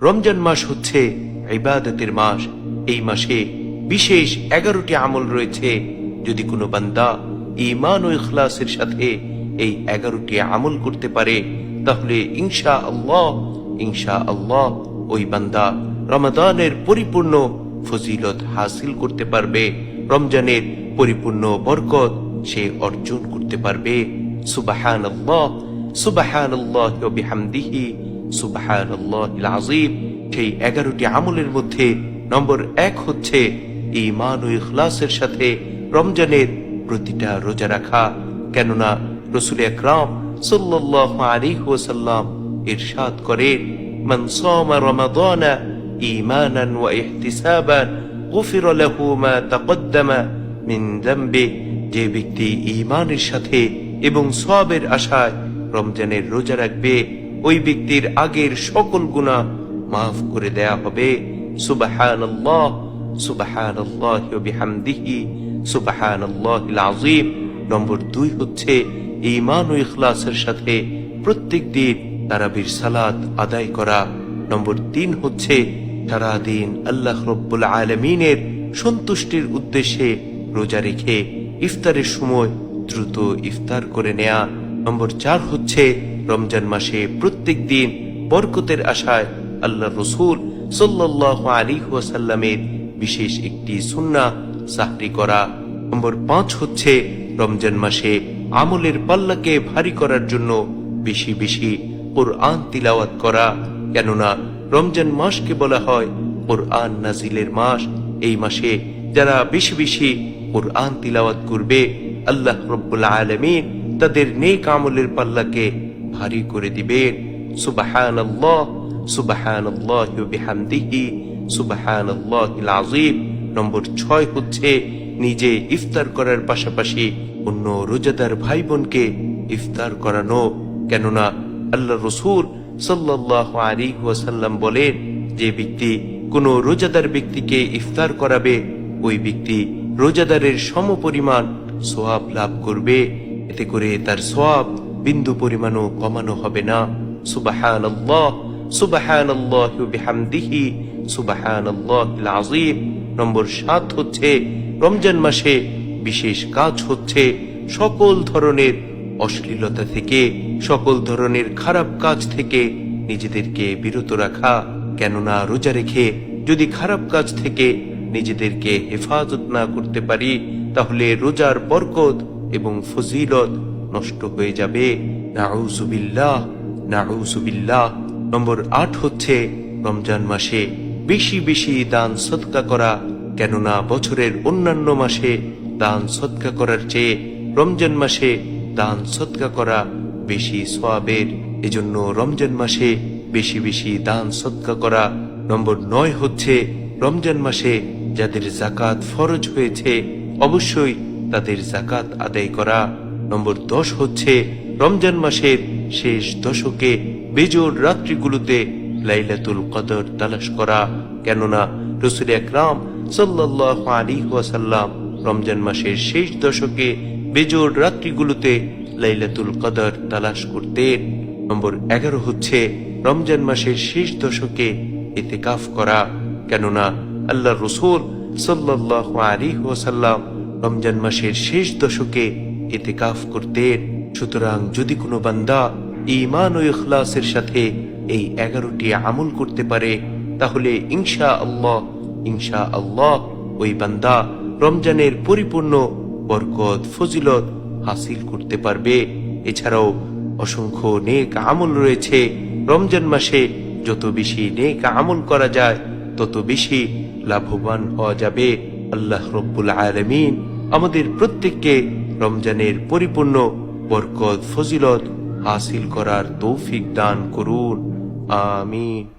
রমজান মাস হচ্ছে ইবাদতের মাস। এই মাসে বিশেষ এগারোটি আমল রয়েছে। যদি কোনো বান্দা ইমান ও ইখলাসের সাথে এই এগারোটি আমল করতে পারে, তাহলে ইনশা আল্লাহ ইনশা আল্লাহ ওই বান্দা রমাদানের পরিপূর্ণ ফজিলত হাসিল করতে পারবে। রমজানের পরিপূর্ণ বরকত সে অর্জন করতে পারবে। সুবাহান আল্লাহ সুবাহান আল্লাহ বিহামদিহি। আজিম সেই এগারোটি আমলের মধ্যে নম্বর এক হচ্ছে ইমান ও ইখলাসের সাথে রমজানের প্রতিটা রোজা রাখা। কেননা রসুল আকরাম সাল্লাহ ইরশাদ করেন সামা রমাদানা ঈমানান ওয়া ইহতিসাবান, গুফির লাহু মা তাকদ্দামা মিন যামবি যে ব্যক্তি ঈমানের সাথে এবং সওয়াবের আশায় রমজানের রোজা রাখবে ওই ব্যক্তির আগের সকল গুনাহ মাফ করে দেয়া হবে। সুবহানাল্লাহ সুবহানাল্লাহ ওয়া নম্বর দুই হচ্ছে, ঈমান ও ইখলাসের সাথে প্রত্যেক দিন তারাবির সালাত আদায় করা। নম্বর তিন হচ্ছে, সারাদিন আল্লাহ রব্বুল আলমিনের সন্তুষ্টির উদ্দেশ্যে রোজা রেখে ইফতারের সময় দ্রুত ইফতার করে নেয়া। নম্বর চার হচ্ছে রমজান মাসে প্রত্যেক দিন বরকতের আশায় আল্লাহ রসুল সাল্লাহ আলী ওয়াসাল্লামের বিশেষ একটি সুন্না সাহরি করা। নম্বর পাঁচ হচ্ছে রমজান মাসে আমলের পাল্লাকে ভারী করার জন্য বেশি বেশি কোরআন তিলাওয়াত করা। কেননা রমজান মাসকে বলা হয় কোরআন নাজিলের মাস। এই মাসে যারা বেশি বেশি কোরআন তিলাওয়াত করবে, আল্লাহ রব্বুল আলমিন তাদের নেক আমলের পাল্লাকে ভারী করে দিবেন। সুবাহান আল্লাহ সুবাহান আল্লাহ বিহামদিহি সুবাহান আল্লাহিল আজিম নম্বর ছয় হচ্ছে নিজে ইফতার করার পাশাপাশি অন্য রোজাদার ভাই বোনকে ইফতার করানো। কেননা আল্লাহ রসুল সাল্লাহ আলী ওয়াসাল্লাম বলেন, যে ব্যক্তি কোনো রোজাদার ব্যক্তিকে ইফতার করাবে, ওই ব্যক্তি রোজাদারের সমপরিমাণ সোয়াব লাভ করবে। এতে করে তার সোয়াব বিন্দু পরিমাণও কমানো হবে না। সুবাহান আল্লাহ সুবাহান আল্লাহ বিহামদিহি সুবাহান আল্লাহ আজিম নম্বর সাত হচ্ছে, রমজান মাসে বিশেষ কাজ হচ্ছে সকল ধরনের অশ্লীলতা থেকে, সকল ধরনের খারাপ কাজ থেকে নিজেদেরকে বিরত রাখা। কেননা রোজা রেখে যদি খারাপ কাজ থেকে নিজেদেরকে হেফাজত না করতে পারি, তাহলে রোজার বরকত এবং ফজিলত নষ্ট হয়ে যাবে। নাউজুবিল্লাহ নাউজুবিল্লাহ নম্বর আট হচ্ছে রমজান মাসে বেশি বেশি দান সৎকা করা, কেননা বছরের অন্যান্য মাসে দান সৎকা করার চেয়ে রমজান মাসে দান সৎকা করা বেশি সোয়াবের এজন্য রমজান মাসে বেশি বেশি দান সৎকা করা। নম্বর নয় হচ্ছে রমজান মাসে যাদের জাকাত ফরজ হয়েছে, অবশ্যই তাদের জাকাত আদায় করা। নম্বর দশ হচ্ছে রমজান মাসের শেষ দশকে বেজোর রাত্রিগুলোতে লাইলাতুল কদর তালাশ করা। কেননা রসুল একরাম সাল্লাহ আলী ওয়াসাল্লাম রমজান মাসের শেষ দশকে বেজোর রাত্রিগুলোতে লাইলাতুল কদর তালাশ করতেন। নম্বর এগারো হচ্ছে রমজান মাসের শেষ দশকে এতে কাফ করা। কেননা আল্লাহ রসুল সাল্লাহ আলী ওয়াসাল্লাম রমজান মাসের শেষ দশকে এতে কাফ করতেন সুতরাং যদি কোনো বান্দা ইমান ও ইখলাসের সাথে এই এগারোটি আমল করতে পারে, তাহলে ইনশা আল্লাহ ইনশা আল্লাহ ওই বান্দা রমজানের পরিপূর্ণ বরকত, ফজিলত হাসিল করতে পারবে। এছাড়াও অসংখ্য নেক আমল রয়েছে। রমজান মাসে যত বেশি নেক আমল করা যায়, তত বেশি লাভবান হওয়া যাবে। আল্লাহ রব্বুল আলমিন আমাদের প্রত্যেককে রমজানের পরিপূর্ণ বরকত ফজিলত হাসিল করার তৌফিক দান করুন। আমিন।